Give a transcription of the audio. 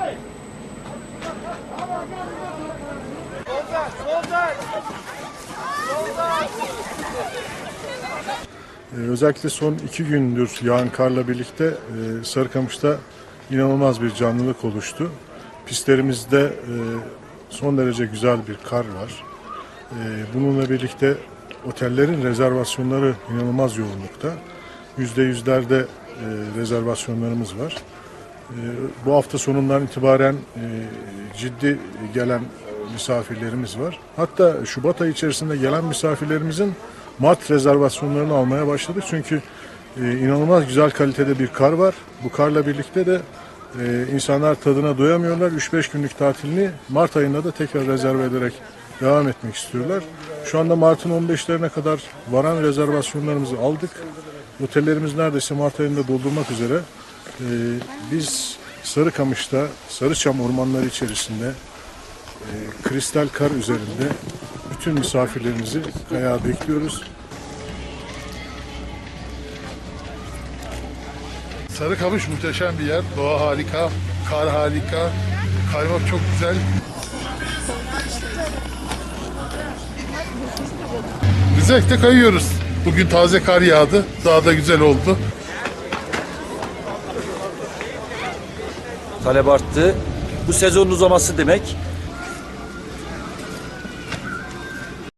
Ee, Özellikle son iki gündür yağan karla birlikte e, Sarıkamış'ta inanılmaz bir canlılık oluştu. Pistlerimizde e, son derece güzel bir kar var. E, Bununla birlikte otellerin rezervasyonları inanılmaz yoğunlukta. Yüzde yüzlerde rezervasyonlarımız var. E, Bu hafta sonundan itibaren e, ciddi gelen misafirlerimiz var. Hatta Şubat ayı içerisinde gelen misafirlerimizin Mart rezervasyonlarını almaya başladık. Çünkü e, inanılmaz güzel kalitede bir kar var. Bu karla birlikte de e, insanlar tadına doyamıyorlar. 3-5 günlük tatilini Mart ayında da tekrar rezerve ederek devam etmek istiyorlar. Şu anda Mart'ın 15'lerine kadar varan rezervasyonlarımızı aldık. Otellerimiz neredeyse Mart ayında doldurmak üzere. E, biz Sarıkamış'ta, Sarıçam ormanları içerisinde e, kristal kar üzerinde bütün misafirlerimizi kayağa bekliyoruz. Sarıkamış muhteşem bir yer. Doğa harika, kar harika, kaymak çok güzel. Güzel kayıyoruz. Bugün taze kar yağdı. Daha da güzel oldu. Talep arttı. Bu sezonun uzaması demek.